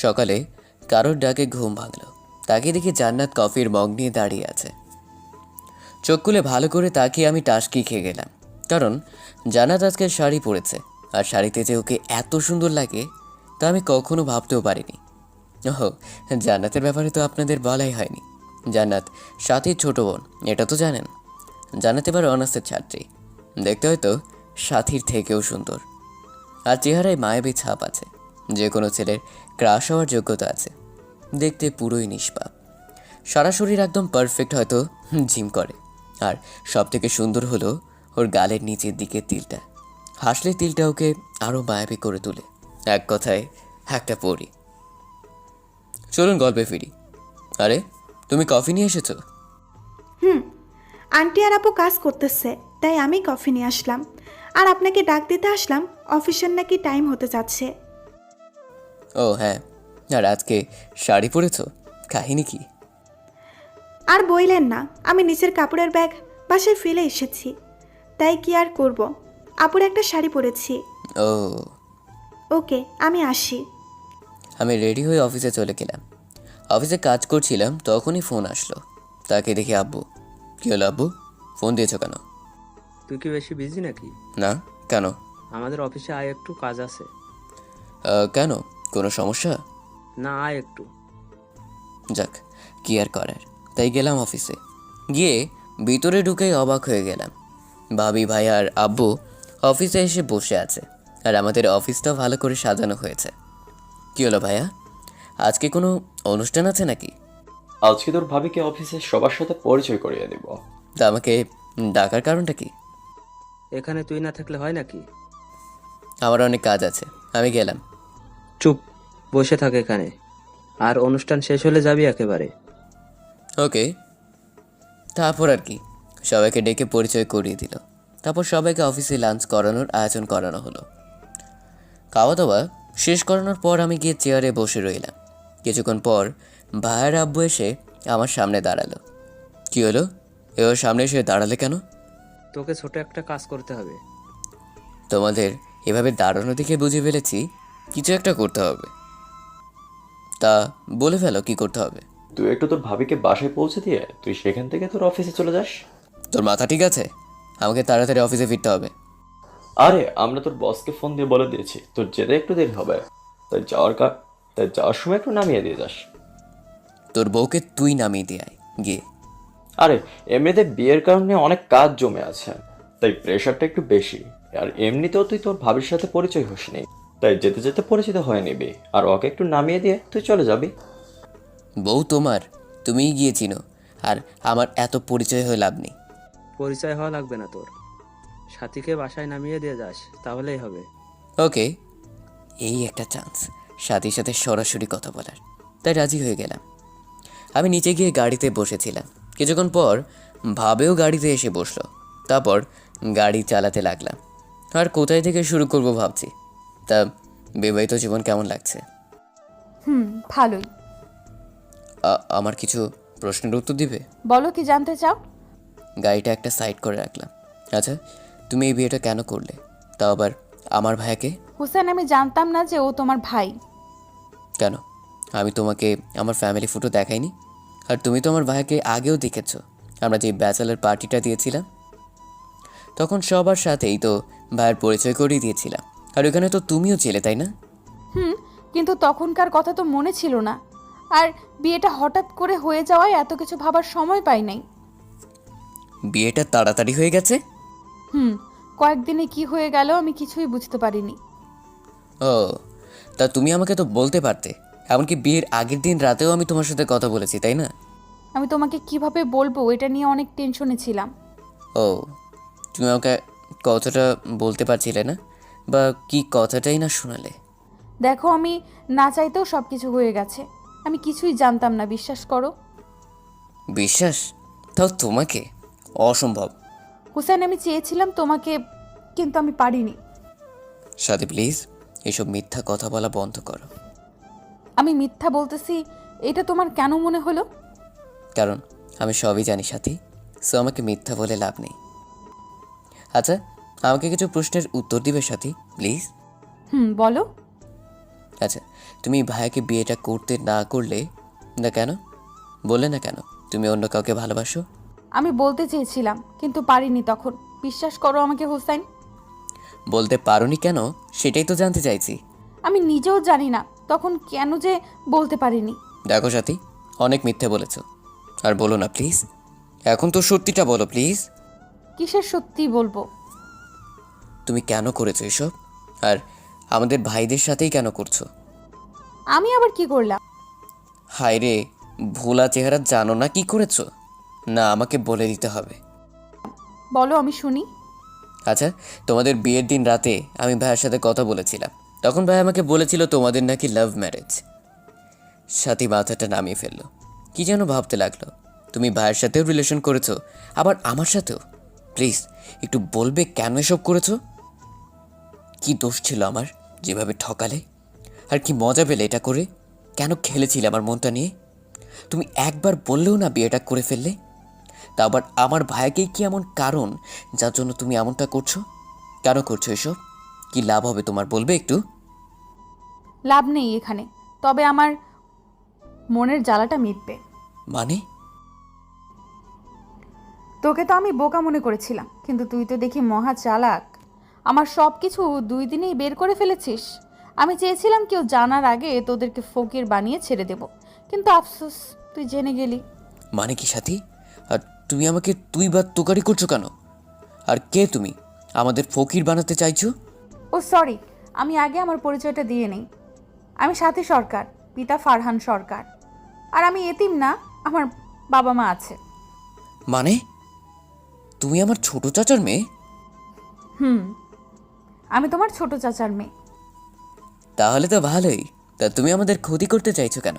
সকালে কারোর ডাকে ঘুম ভাঙলো। তাকে দেখি জান্নাত কফির মগ নিয়ে দাঁড়িয়ে আছে। চোখ খুলে ভালো করে তাকিয়ে আমি টাসকি খেয়ে গেলাম। কারণ জান্নাত আজকে শাড়ি পরেছে, আর শাড়িতে যে ওকে এত সুন্দর লাগে, তা আমি কখনো ভাবতেও পারিনি। ওহো, জান্নাতের ব্যাপারে তো আপনাদের বলাই হয়নি। জান্নাত সাথীর ছোট বোন, এটা তো জানেন। জান্নাত এবার অনার্সের ছাত্রী। দেখতে হয়তো সাথীর থেকেও সুন্দর। আর চেহারায় মায়াবী ছাপ আছে। যে কোনো ছেলের ক্রাশ হওয়ার যোগ্যতা আছে। দেখতে পুরোই নিষ্পাপ। সারা শরীর একদম পারফেক্ট হয়তো জিম করে। আর সব থেকে সুন্দর হলো ওর গালের নিচের দিকে তিলটা। হাসলে তিলটা ওকে আরও মায়াবী করে তোলে। এক কথায়, একটা পরি। চলুন গল্পে ফিরি। আরে, তুমি কফি নিয়ে এসেছ? হুম, আন্টি আর আপু কাজ করতেছে, তাই আমি কফি নিয়ে আসলাম। আর আপনাকে ডাক দিতে আসলাম, অফিসের নাকি টাইম হতে যাচ্ছে। ও হ্যাঁ আর আজকে শাড়ি পরেছ? কাহিনী কি? আর বইলেন না আমি নিচের কাপড়ের ব্যাগ বাসায় ফেলে এসেছি। তাই কি আর করব? আপুর একটা শাড়ি পরেছি। ও। ওকে আমি আসি। আমি রেডি হয়ে অফিসে চলে গেলাম। অফিসে কাজ করছিলাম তখনই ফোন আসলো। তাকে দেখে আব্বু কী হলো আব্বু? ফোন দিয়েছ কেন? তুই কি বেশি বিজি নাকি? না কেন? আমাদের অফিসে আয় একটু কাজ আছে। আহ, কেন? কোনো সমস্যা? না আয় একটু। যাক কি আর করার? তাই গেলাম অফিসে। গিয়ে ভিতরে ঢুকে অবাক হয়ে গেলাম। ভাবি ভাই আর আব্বু অফিসে এসে বসে আছে আর আমাদের অফিসটাও ভালো করে সাজানো হয়েছে। কী হলো ভাইয়া? আজকে কোনো অনুষ্ঠান আছে নাকি? আজকে তোর ভাবিকে অফিসে সবার সাথে পরিচয় করিয়ে দিব। তা আমাকে ডাকার কারণটা কি? এখানে তুই না থাকলে হয় নাকি? আমার অনেক কাজ আছে আমি গেলাম। চুপ বসে থাকে এখানে। আর অনুষ্ঠান শেষ হলে যাবি একেবারে। ওকে। তারপর আর কি। সবাইকে ডেকে পরিচয় করিয়ে দিল। তারপর সবাইকে অফিসে লাঞ্চ করানোর আয়োজন করানো হলো। খাওয়া দাওয়া শেষ করানোর পর আমি গিয়ে চেয়ারে বসে রইলাম। কিছুক্ষণ পর ভাইয়ের আব্বু এসে আমার সামনে দাঁড়াল। কি হলো? এবার সামনে এসে দাঁড়ালে কেন? তোকে ছোট একটা কাজ করতে হবে। তোমাদের এভাবে দাঁড়ানো দেখে বুঝে ফেলেছি। কিছু একটা করতে হবে। তা বলে ফেলো কি করতে হবে। তুই একটু তোর ভাবিকে বাসায় পৌঁছে দিয়ে তুই সেখান থেকে তোর অফিসে চলে যাস। তোর মাথা ঠিক আছে? আমাকে তাড়াতাড়ি অফিসে ফিরতে হবে। আরে আমরা তোর বসকে ফোন দিয়ে বলে দিয়েছি। তোর যেতে একটু দেরি হবে। তাই যাওয়ার কা তাই যাওয়ার সময় একটু নামিয়ে দিয়ে যাস। তোর বউকে তুই নামিয়ে দিয়ে আয় গিয়ে। আরে এমনিতে বিয়ের কারণে অনেক কাজ জমে আছে। তাই প্রেশারটা একটু বেশি। আর এমনিতেও তুই তোর ভাবির সাথে পরিচয় হসনি। তাই যেতে যেতে পরিচিত হয়ে নিবি। আর ওকে একটু নামিয়ে দিয়ে তুই চলে যাবি। বউ তোমার তুমিই গিয়ে চিনো আর আমার এত পরিচয় হয়ে লাভ নেই। পরিচয় হওয়া লাগবে না তোর। সাথীকে বাসায় নামিয়ে দিয়ে যাস তাহলেই হবে। ওকে এই একটা চান্স সাথীর সাথে সরাসরি কথা বলার। তাই রাজি হয়ে গেলাম। আমি নিচে গিয়ে গাড়িতে বসেছিলাম। কিছুক্ষণ পর ভাবেও গাড়িতে এসে বসল। তারপর গাড়ি চালাতে লাগলাম। আর কোথায় থেকে শুরু করব ভাবছি। তা বিবাহিত জীবন কেমন লাগছে? হুম ভালোই। আ- আমার কিছু প্রশ্নের উত্তর দিবে? বলো কি জানতে চাও? গাড়িটা একটা সাইড করে রাখলাম। আচ্ছা তুমি এই বিয়েটা কেন করলে? তাও আবার আমার ভাইকে হুসেন আমি জানতাম না যে ও তোমার ভাই। কেন? আমি তোমাকে আমার ফ্যামিলি ফটো দেখাইনি। আর তুমি তো আমার ভাইকে আগেও দেখেছ। আমরা যে ব্যাচেলার পার্টিটা দিয়েছিলাম তখন সবার সাথেই তো ভাইয়ের পরিচয় করিয়ে দিয়েছিলাম। আর ওখানে তো তুমিও ছিলে তাই না? হুম কিন্তু তখনকার কথা তো মনে ছিল না। আর বিয়েটা হঠাৎ করে হয়ে যাওয়ায় এত কিছু ভাবার সময় পাই নাই। বিয়েটা তাড়াতাড়ি হয়ে গেছে? হুম কয়েকদিনে কি হয়ে গেল আমি কিছুই বুঝতে পারিনি। ও তা তুমি আমাকে তো বলতে পারতে। এমনকি বিয়ের আগের দিন রাতেও আমি তোমার সাথে কথা বলেছি তাই না? আমি তোমাকে কীভাবে বলব এটা নিয়ে অনেক টেনশনে ছিলাম। ও তুমি আমাকে কথাটা বলতে পারছিলে না? বা কি কথাটাই না শোনালে? দেখো আমি না চাইতেও সব কিছু হয়ে গেছে। আমি কিছুই জানতাম না বিশ্বাস করো। বিশ্বাস? তাও তোমাকে? অসম্ভব। হুসেন আমি চেয়েছিলাম তোমাকে কিন্তু আমি পারিনি। সাথে প্লিজ এসব মিথ্যা কথা বলা বন্ধ করো। আমি মিথ্যা বলতেছি এটা তোমার কেন মনে হলো? কারণ আমি সবই জানি সাথী সো আমাকে মিথ্যা বলে লাভ নেই। আচ্ছা আমাকে কিছু প্রশ্নের উত্তর দিবে সাথী প্লিজ হুম বলো। আচ্ছা তুমি ভাইয়াকে বিয়েটা করতে না করলে না কেন? বললে না কেন? তুমি অন্য কাউকে ভালোবাসো? আমি বলতে চেয়েছিলাম কিন্তু পারিনি তখন। বিশ্বাস করো আমাকে হোসাইন। বলতে পারোনি কেন? সেটাই তো জানতে চাইছি। আমি নিজেও জানি না তখন কেন যে বলতে পারিনি। দেখো সাথী অনেক মিথ্যে বলেছ। আর বলো না প্লিজ এখন তো সত্যিটা বলো প্লিজ কিসের সত্যি বলব? তুমি কেন করেছ এসব? আর আমাদের ভাইদের সাথেই কেন করছ? আমি আবার কি করলাম? হায় রে ভোলা চেহারা জানো না কি করেছ? না আমাকে বলে দিতে হবে। বলো আমি শুনি। আচ্ছা তোমাদের বিয়ের দিন রাতে আমি ভাইয়ের সাথে কথা বলেছিলাম। তখন ভাই আমাকে বলেছিল তোমাদের নাকি লাভ ম্যারেজ সাথী মাথাটা নামিয়ে ফেলল। কি যেন ভাবতে লাগল। তুমি ভাইয়ের সাথেও রিলেশন করেছ আবার আমার সাথেও? প্লিজ একটু বলবে কেন এসব করেছ? কি দোষ ছিল আমার যেভাবে ঠকালে? আর কি মজা পেলে এটা করে? কেন খেলেছিলে আমার মনটা নিয়ে? তুমি একবার বললেও না বিয়েটা করে ফেললে? তা আবার আমার ভাইকেই কি এমন কারণ যার জন্য তুমি এমনটা করছ? কেন করছ এসব? কি লাভ হবে তোমার বলবে একটু? লাভ নেই এখানে তবে আমার মনের জ্বালাটা মিটবে। মানে? তোকে তো আমি বোকা মনে করেছিলাম কিন্তু তুই তো দেখি মহা চালাক। আমার সব কিছু দুই দিনেই বের করে ফেলেছিস। আমি চেয়েছিলাম কেউ জানার আগে তোদেরকে ফকির বানিয়ে ছেড়ে দেব কিন্তু আফসোস তুই জেনে গেলি। মানে কি সাথী? আর তুমি আমাকে তুই বা তোকারি করছ কেন? আর কে তুমি? আমাদের ফকির বানাতে চাইছো? ও সরি আমি আগে আমার পরিচয়টা দিয়ে নেই। আমি সাথী সরকার পিতা ফারহান সরকার। আর আমি এতিম না আমার বাবা মা আছে। মানে? তুমি আমার ছোট চাচার মেয়ে? হুম আমি তোমার ছোট চাচার মেয়ে। তাহলে তো ভালোই। তা তুমি আমাদের ক্ষতি করতে চাইছো কেন?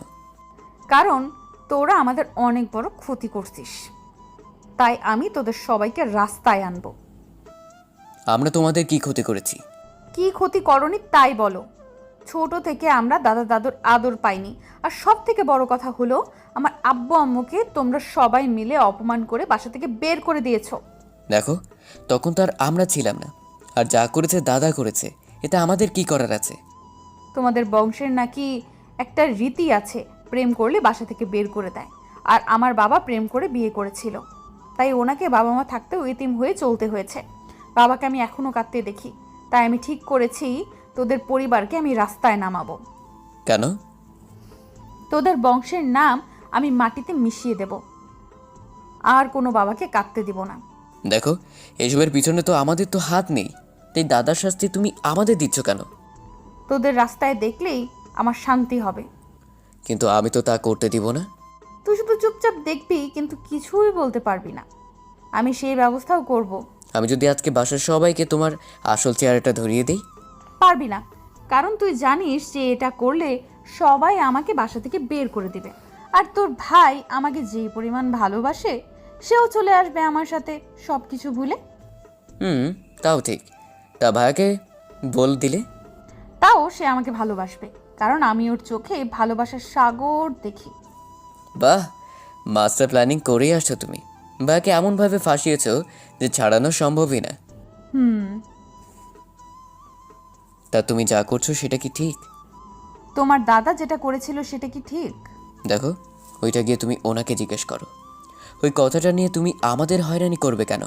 কারণ তোরা আমাদের অনেক বড় ক্ষতি করছিস। তাই আমি তোদের সবাইকে রাস্তায় আনব। আমরা তোমাদের কি ক্ষতি করেছি? কি ক্ষতি করনি তাই বলো। ছোট থেকে আমরা দাদা দাদুর আদর পাইনি। আর সব থেকে বড় কথা হলো আমার আব্বু আম্মুকে তোমরা সবাই মিলে অপমান করে বাসা থেকে বের করে দিয়েছ। দেখো তখন তো আর আমরা ছিলাম না। আর যা করেছে দাদা করেছে এটা আমাদের কি করার আছে? তোমাদের বংশের নাকি একটা রীতি আছে প্রেম করলে বাসা থেকে বের করে দেয়। আর আমার বাবা প্রেম করে বিয়ে করেছিল। তাই ওনাকে বাবা মা থাকতেও ইতিম হয়ে চলতে হয়েছে। বাবাকে আমি এখনও কাঁদতে দেখি। তাই আমি ঠিক করেছি তোদের পরিবারকে আমি রাস্তায় নামাবো। কেন? তোদের বংশের নাম আমি মাটিতে মিশিয়ে দেব। আর কোনো বাবাকে কাঁদতে দিব না। দেখো এসবের পিছনে তো আমাদের তো হাত নেই। তাই দাদার শাস্তি তুমি আমাদের দিচ্ছ কেন? তোদের রাস্তায় দেখলেই আমার শান্তি হবে। কিন্তু আমি তো তা করতে দিব না। তুই শুধু চুপচাপ দেখবি কিন্তু কিছুই বলতে পারবি না। আমি সেই ব্যবস্থাও করব। আমি যদি আজকে বাসার সবাইকে তোমার আসল চেহারাটা ধরিয়ে দিই? পারবি না। কারণ তুই জানিস যে এটা করলে সবাই আমাকে বাসা থেকে বের করে দিবে। আর তোর ভাই আমাকে যেই পরিমাণ ভালোবাসে সেও চলে আসবে আমার সাথে সব কিছু ভুলে। হুম তাও ঠিক। তা ভাইয়াকে বল দিলে? তাও সে আমাকে ভালোবাসবে কারণ আমি ওর চোখে ভালোবাসার সাগর দেখি। বাহ মাস্টার প্ল্যানিং করেই আসছো তুমি। ভাইয়াকে এমনভাবে ফাঁসিয়েছো যে ছাড়ানো সম্ভবই না। হুম। তা তুমি যা করছ সেটা কি ঠিক? তোমার দাদা যেটা করেছিল সেটা কি ঠিক? দেখো ওইটা গিয়ে তুমি ওনাকে জিজ্ঞেস করো। ওই কথাটা নিয়ে তুমি আমাদের হয়রানি করবে কেন?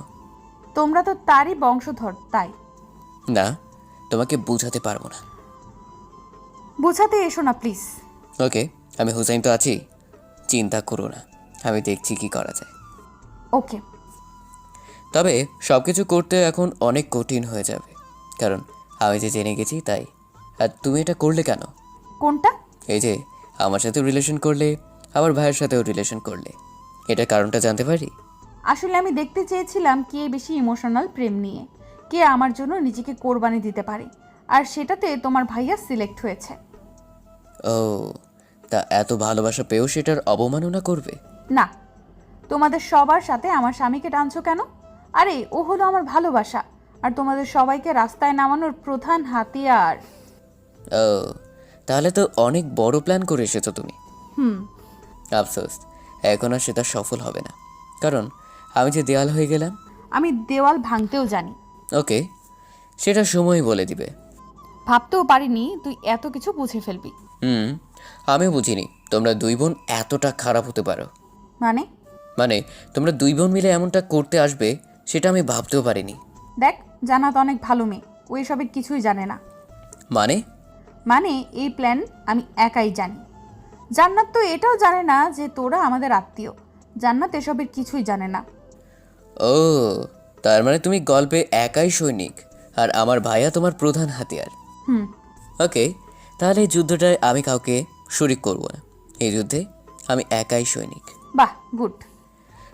তোমরা তো তারই বংশধর তাই। না তোমাকে বুঝাতে পারব না। বোঝাতে এসো না প্লিজ। ওকে আমি হুসাইন তো আছি। চিন্তা করো না আমি দেখছি কি করা যায়। ওকে। তবে সব কিছু করতে এখন অনেক কঠিন হয়ে যাবে। কারণ আমি যে জেনে গেছি তাই। আর তুমি এটা করলে কেন? কোনটা? এই যে আমার সাথেও রিলেশন করলে আমার ভাইয়ের সাথেও রিলেশন করলে। এটা কারণটা জানতে পারি? আসলে আমি দেখতে চেয়েছিলাম কে বেশি ইমোশনাল প্রেম নিয়ে কে আমার জন্য নিজেকে কোরবানি দিতে পারে আর সেটাতে তোমার ভাইয়া সিলেক্ট হয়েছে। ও তা এত ভালোবাসা পেয়েও সেটার অবমাননা করবে? না তোমাদের সবার সাথে আমার স্বামীকে টানছো কেন? আরে ও হলো আমার ভালোবাসা আর তোমাদের সবাইকে রাস্তায় নামানোর প্রধান হাতিয়ার। ও তাহলে তো অনেক বড় প্ল্যান করে এসেছ তুমি। হুম। আফসোস। এখন আর সেটা সফল হবে না। কারণ আমি যে দেওয়াল হয়ে গেলাম। আমি দেওয়াল ভাঙতেও জানি। ওকে সেটা সময় বলে দিবে। ভাবতেও পারিনি তুই এত কিছু বুঝে ফেলবি। হুম আমিও বুঝিনি। তোমরা দুই বোন এতটা খারাপ হতে পারো। মানে? মানে তোমরা দুই বোন মিলে এমনটা করতে আসবে সেটা আমি ভাবতেও পারিনি। দেখ জানাত অনেক ভালো মেয়ে। ও এসবের কিছুই জানে না। মানে? মানে এই প্ল্যান আমি একাই জানি। জান্নাত তো এটাও জানে না যে তোরা আমাদের আত্মীয়। জান্নাত এসবের কিছুই জানে না। ও তার মানে তুমি গল্পে একাই সৈনিক আর আমার ভাইয়া তোমার প্রধান হাতিয়ার। হুম। ওকে তাহলে এই যুদ্ধটায় আমি কাউকে শরিক করব না। এই যুদ্ধে আমি একাই সৈনিক। বাহ গুড।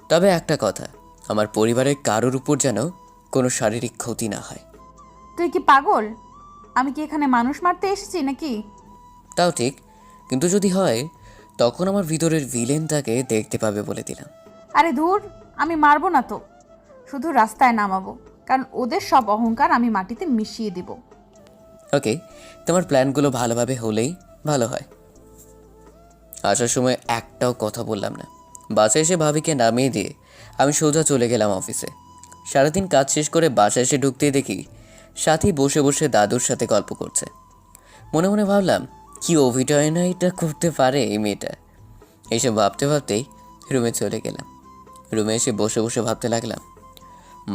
তবে একটা কথা আমার পরিবারের কারোর উপর যেন কোনো শারীরিক ক্ষতি না হয়। তুই কি পাগল? আমি কি এখানে মানুষ মারতে এসেছি নাকি? তাও ঠিক কিন্তু যদি হয় তখন আমার ভিতরের ভিলেনটাকে দেখতে পাবে বলে দিলাম। আরে ধুর আমি মারবো না তো। শুধু রাস্তায় নামাবো কারণ ওদের সব অহংকার আমি মাটিতে মিশিয়ে দিব। ওকে তোমার প্ল্যানগুলো ভালোভাবে হলেই ভালো হয়। আসার সময় একটাও কথা বললাম না। বাসে এসে ভাবিকে নামিয়ে দিয়ে আমি সোজা চলে গেলাম অফিসে সারাদিন কাজ শেষ করে বাসায় এসে ঢুকতেই দেখি সাথী বসে বসে দাদুর সাথে গল্প করছে। মনে মনে ভাবলাম কি অভিনয় না এটা করতে পারে এই মেয়েটা? এইসব ভাবতে ভাবতেই রুমে চলে গেলাম। রুমে এসে বসে বসে ভাবতে লাগলাম,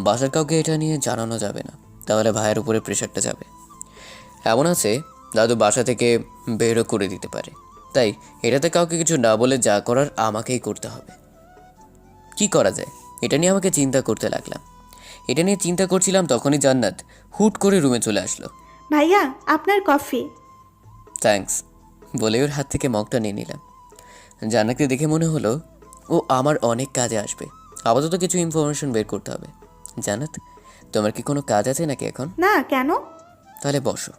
বাসার কাউকে এটা নিয়ে জানানো যাবে না, তাহলে ভাইয়ের উপরে প্রেশারটা যাবে। এমন আছে, দাদু বাসা থেকে বেরও করে দিতে পারে। তাই এটাতে কাউকে কিছু না বলে যা করার আমাকেই করতে হবে। কি করা যায়? এটা নিয়ে আমাকে চিন্তা করতে লাগলাম। এটা নিয়ে চিন্তা করছিলাম তখনই জান্নাত হুট করে রুমে চলে আসলো। ভাইয়া, আপনার কফি। থ্যাঙ্কস বলে ওর হাত থেকে মগটা নিয়ে নিলাম। জান্নাতকে দেখে মনে হলো ও আমার অনেক কাজে আসবে। আপাতত কিছু ইনফরমেশন বের করতে হবে। জানাত তোমার কি কোনো কাজ আছে নাকি এখন? না কেন? তাহলে বসো।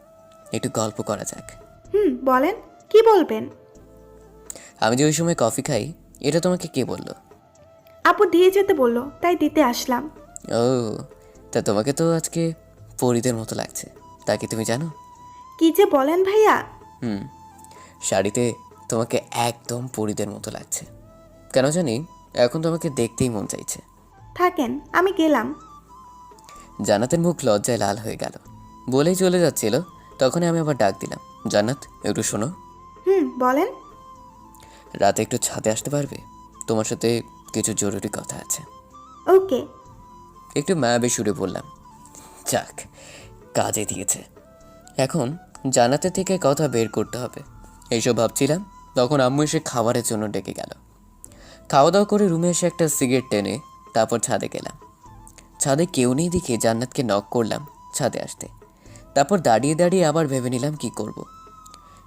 একটু গল্প করা যাক। হুম বলেন। কি বলবেন? আমি যে ওই সময় কফি খাই এটা তোমাকে কে বলল? আপু দিয়ে যেতে বলল তাই দিতে আসলাম। ও তা তোমাকে তো আজকে পরিদের মতো লাগছে। তা কি তুমি জানো? কি যে বলেন ভাইয়া হুম। শাড়িতে তোমাকে একদম পরিদের মতো লাগছে। কেন জানি এখন তোমাকে দেখতেই মন চাইছে। থাকেন আমি গেলাম। জান্নাতের মুখ লজ্জায় লাল হয়ে গেল। বলেই চলে যাচ্ছিল তখনই আমি আবার ডাক দিলাম জান্নাত একটু শোনো। হুম বলেন। রাতে একটু ছাদে আসতে পারবে? তোমার সাথে কিছু জরুরি কথা আছে। ওকে। একটু মায়াবে সুরে বললাম যাক কাজে দিয়েছে। এখন জানাতে থেকে কথা বের করতে হবে। এইসব ভাবছিলাম তখন আম্মু এসে খাবারের জন্য ডেকে গেল। খাওয়া দাওয়া করে রুমে এসে একটা সিগারেট টেনে তারপর ছাদে গেলাম। ছাদে কেউ নেই দেখে জান্নাতকে নক করলাম ছাদে আসতে। তারপর দাঁড়িয়ে দাঁড়িয়ে আবার ভেবে নিলাম কি করব।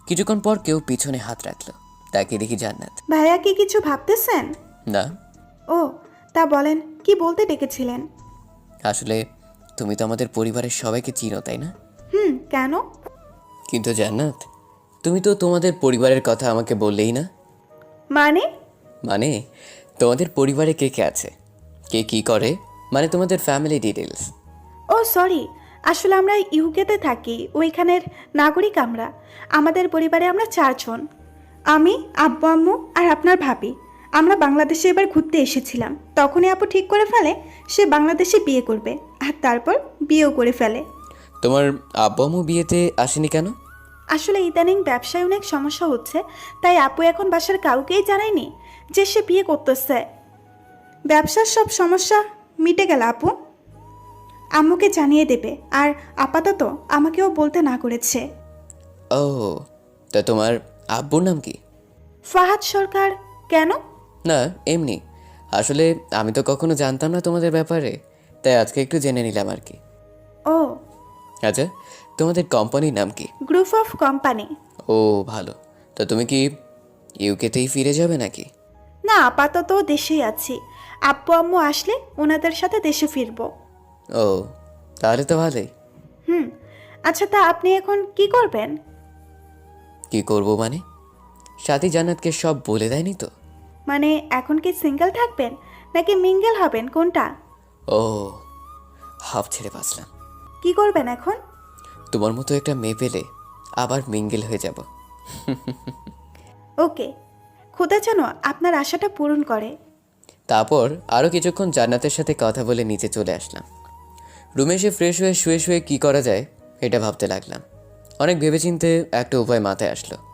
কিছুক্ষণ পর কেউ পিছনে হাত রাখল তাকে দেখি জান্নাত। ভাইয়া কি কিছু ভাবতেছেন? না। ও তা বলেন কি বলতে ডেকেছিলেন? আসলে তুমি তো আমাদের পরিবারের সবাইকে চিনো তাই না? হুম কেন? কিন্তু জান্নাত তুমি তো তোমাদের পরিবারের কথা আমাকে বললেই না? মানে? মানে তোমাদের পরিবারে কে কে আছে? কে কি করে? মানে তোমাদের ফ্যামিলি ডিটেলস ও সরি আসলে আমরা ইউকেতে থাকি ওইখানের নাগরিক আমরা। আমাদের পরিবারে আমরা চারজন। আমি আব্বু আম্মু আর আপনার ভাবি। আমরা বাংলাদেশে এবার ঘুরতে এসেছিলাম। তখনই আপু ঠিক করে ফেলে সে বাংলাদেশে বিয়ে করবে আর তারপর বিয়েও করে ফেলে। তোমার আব্বু আম্মু বিয়েতে আসেনি কেন? আসলে ইদানিং ব্যবসায় অনেক সমস্যা হচ্ছে তাই আপু এখন বাসার কাউকেই জানায়নি যে সে বিয়ে করতেছে। ব্যবসার সব সমস্যা মিটে গেল আপু। আম্মুকে জানিয়ে দেবে আর আপাতত আমাকেও বলতে না করেছে। ও তা তোমার আব্বুর নাম কি? ফাহাদ সরকার কেন? না এমনি। আসলে আমি তো কখনো জানতাম না তোমাদের ব্যাপারে তাই আজকে একটু জেনে নিলাম আর কি। আচ্ছা তোমাদের কোম্পানির নাম কি? গ্রুপ অফ কোম্পানি ও ভালো। তা তুমি কি ইউকেতেই ফিরে যাবে নাকি? না আপাতত দেশেই আছি। আব্বু আম্মু আসলে ওনাদের সাথে দেশে ফিরবো। ও তাহলে তো ভালোই। হুম আচ্ছা তা আপনি এখন কি করবেন? কি করব মানে? সাথী জান্নাতকে সব বলে দেয়নি তো? মানে এখন কি সিঙ্গেল থাকবেন? নাকি মিঙ্গেল হবেন? কোনটা? ও হাফ ছেড়ে বাঁচলাম। কি করবেন এখন? তোমার মতো একটা মেয়ে পেলে আবার মিঙ্গেল হয়ে যাব। ওকে। খোদা জানো আপনার আশাটা পূরণ করে। তারপর আরও কিছুক্ষণ জান্নাতের সাথে কথা বলে নিচে চলে আসলাম। রুমে এসে ফ্রেশ হয়ে শুয়ে শুয়ে কী করা যায় এটা ভাবতে লাগলাম। অনেক ভেবেচিন্তে একটা উপায় মাথায় আসলো।